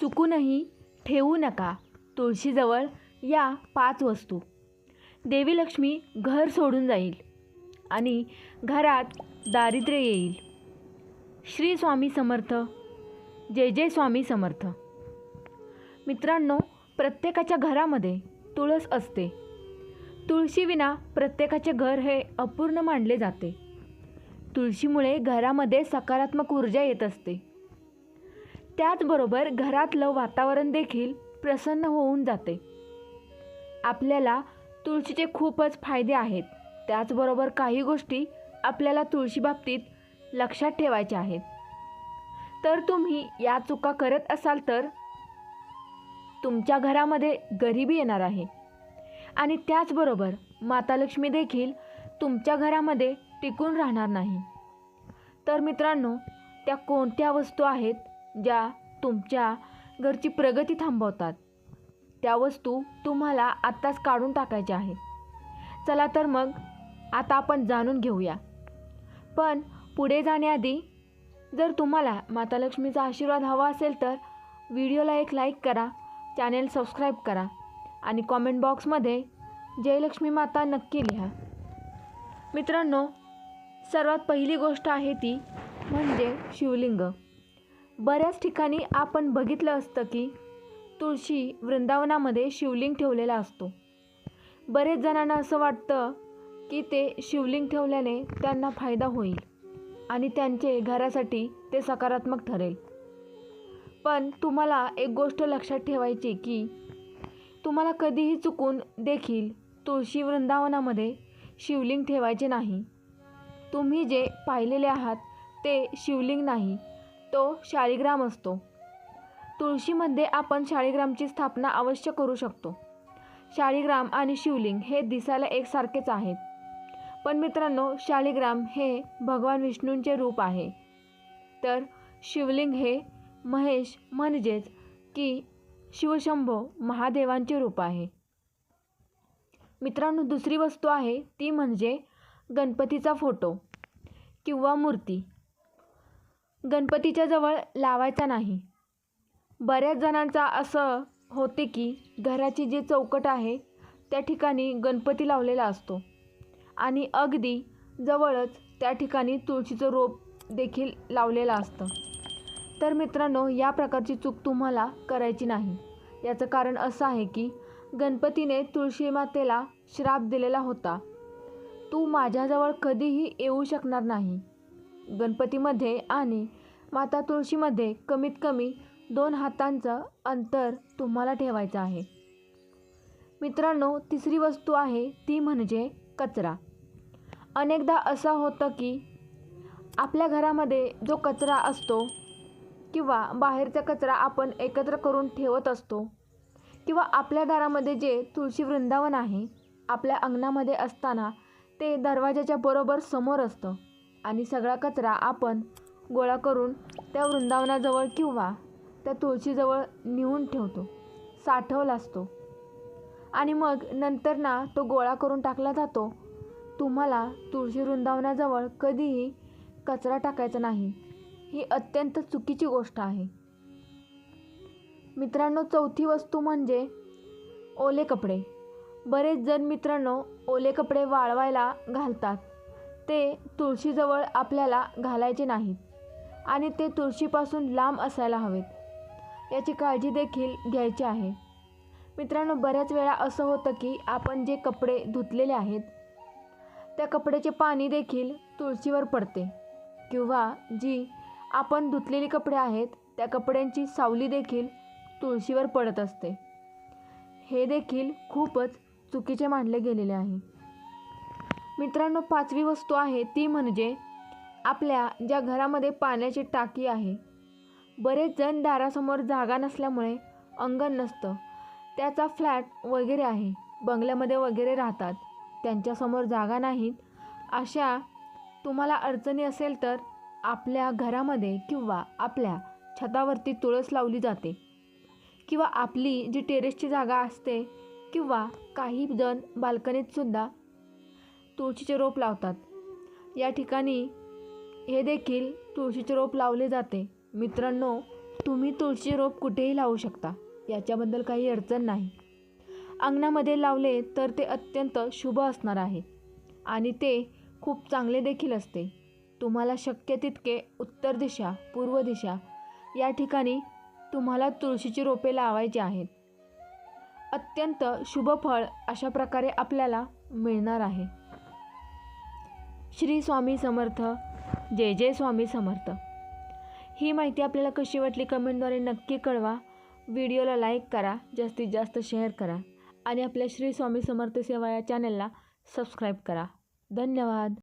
चुकूनही ठेवू नका तुळशीजवळ या पाच वस्तू. देवी लक्ष्मी घर सोडून जाईल आणि घरात दारिद्र्य येईल. श्री स्वामी समर्थ. जय जय स्वामी समर्थ. मित्रांनो प्रत्येकाच्या घरामध्ये तुळस असते. तुळशीविना प्रत्येकाचे घर हे अपूर्ण मानले जाते. तुळशीमुळे घरामध्ये सकारात्मक ऊर्जा येत असते. त्याचबरोबर घरातलं वातावरण देखील प्रसन्न होऊन जाते. आपल्याला तुळशीचे खूपच फायदे आहेत. त्याचबरोबर काही गोष्टी आपल्याला तुळशीबाबतीत लक्षात ठेवायच्या आहेत. तर तुम्ही या चुका करत असाल तर तुमच्या घरामध्ये गरिबी येणार आहे. आणि त्याचबरोबर माता लक्ष्मी देखील तुमच्या घरामध्ये टिकून राहणार नाही. तर मित्रांनो त्या कोणत्या वस्तू आहेत ज्या तुमच्या घरची प्रगती थांबवतात. त्या वस्तू तुम्हाला आत्ताच काढून टाकायच्या आहेत. चला तर मग आता आपण जाणून घेऊया. पण पुढे जाण्याआधी जर तुम्हाला माता लक्ष्मीचा आशीर्वाद हवा असेल तर व्हिडिओला एक लाईक करा चॅनेल सबस्क्राईब करा आणि कॉमेंट बॉक्समध्ये जयलक्ष्मी माता नक्की लिहा. मित्रांनो सर्वात पहिली गोष्ट आहे ती म्हणजे शिवलिंग. बऱ्याच ठिकाणी आपण बघितलं असतं की तुळशी वृंदावनामध्ये शिवलिंग ठेवलेला असतो. बरेच जणांना असं वाटतं की ते शिवलिंग ठेवल्याने त्यांना फायदा होईल आणि त्यांचे घरासाठी ते सकारात्मक ठरेल. पण तुम्हाला एक गोष्ट लक्षात ठेवायची की तुम्हाला कधीही चुकून देखील तुळशी वृंदावनामध्ये शिवलिंग ठेवायचे नाही. तुम्ही जे पाहिलेले आहात ते शिवलिंग नाही. तो शाळीग्राम असतो. तुळशीमध्ये आपण शाळीग्रामची स्थापना अवश्य करू शकतो. शाळीग्राम आणि शिवलिंग हे दिसायला एकसारखेच आहेत. पण मित्रांनो शाळीग्राम हे भगवान विष्णूंचे रूप आहे. तर शिवलिंग हे महेश म्हणजेच की शिवशंभो महादेवांचे रूप आहे. मित्रांनो दुसरी वस्तू आहे ती म्हणजे गणपतीचा फोटो किंवा मूर्ती. गणपतीच्या जवळ लावायचा नाही. बऱ्याच जणांचा असं होते की घराची जी चौकट आहे त्या ठिकाणी गणपती लावलेला असतो. आणि अगदी जवळच त्या ठिकाणी तुळशीचं रोप देखील लावलेलं असतं. तर मित्रांनो या प्रकारची चूक तुम्हाला करायची नाही. याचं कारण असं आहे की गणपतीने तुळशी मातेला श्राप दिलेला होता. तू माझ्याजवळ कधीही येऊ शकणार नाही. गणपतीमध्ये आणि माता तुळशीमध्ये कमीत कमी दोन हातांचं अंतर तुम्हाला ठेवायचं आहे. मित्रांनो तिसरी वस्तू आहे ती म्हणजे कचरा. अनेकदा असं होतं की आपल्या घरामध्ये जो कचरा असतो किंवा बाहेरचा कचरा आपण एकत्र करून ठेवत असतो किंवा आपल्या दारामध्ये जे तुळशी वृंदावन आहे आपल्या अंगणामध्ये असताना ते दरवाजाच्या बरोबर समोर असतं. आणि सगळा कचरा आपण गोळा करून त्या वृंदावनाजवळ किंवा त्या तुळशीजवळ नेऊन ठेवतो. साठवला असतो. आणि मग नंतर ना तो गोळा करून टाकला जातो. तुम्हाला तुळशी वृंदावनाजवळ कधीही कचरा टाकायचा नाही. ही अत्यंत चुकीची गोष्ट आहे. मित्रांनो चौथी वस्तू म्हणजे ओले कपडे. बरेच जण मित्रांनो ओले कपडे वाळवायला घालतात. ते तुळशीजवळ आपल्याला घालायचे नाहीत. आणि ते तुळशीपासून लांब असायला हवेत. याची काळजी देखील घ्यायची आहे. मित्रांनो बऱ्याच वेळा असं होतं की आपण जे कपडे धुतलेले आहेत त्या कपड्याचे पाणी देखील तुळशीवर पडते. किंवा जी आपण धुतलेली कपडे आहेत त्या कपड्यांची सावली देखील तुळशीवर पडत असते. हे देखील खूपच चुकीचे मानले गेलेले आहे. मित्रांनो पाचवी वस्तू आहे ती म्हणजे आपल्या ज्या घरामध्ये पाण्याची टाकी आहे. बरेच जण दारासमोर जागा नसल्यामुळे अंगण नसतं. त्याचा फ्लॅट वगैरे आहे बंगल्यामध्ये वगैरे राहतात. त्यांच्यासमोर जागा नाहीत. अशा तुम्हाला अडचणी असेल तर आपल्या घरामध्ये किंवा आपल्या छतावरती तुळस लावली जाते. किंवा आपली जी टेरेसची जागा असते किंवा काही जण बाल्कनीतसुद्धा तुळशीचे रोप लावतात. या ठिकाणी हे देखील तुळशीचे रोप लावले जाते. मित्रांनो तुम्ही तुळशी रोप कुठेही लावू शकता. याच्याबद्दल काही अडचण नाही. अंगणामध्ये लावले तर ते अत्यंत शुभ असणार आहे आणि ते खूप चांगले देखील असते. तुम्हाला शक्य तितके उत्तर दिशा पूर्व दिशा या ठिकाणी तुम्हाला तुळशीची रोपे लावायची आहेत. अत्यंत शुभ फळ अशा प्रकारे आपल्याला मिळणार आहे. श्री स्वामी समर्थ जय जय स्वामी समर्थ. ही माहिती आपल्याला कशी वाटली कमेंटद्वारे नक्की कळवा. व्हिडिओला लाईक करा जास्तीत जास्त शेअर करा आणि आपल्या श्री स्वामी समर्थ सेवा या चॅनलला सबस्क्राईब करा. धन्यवाद.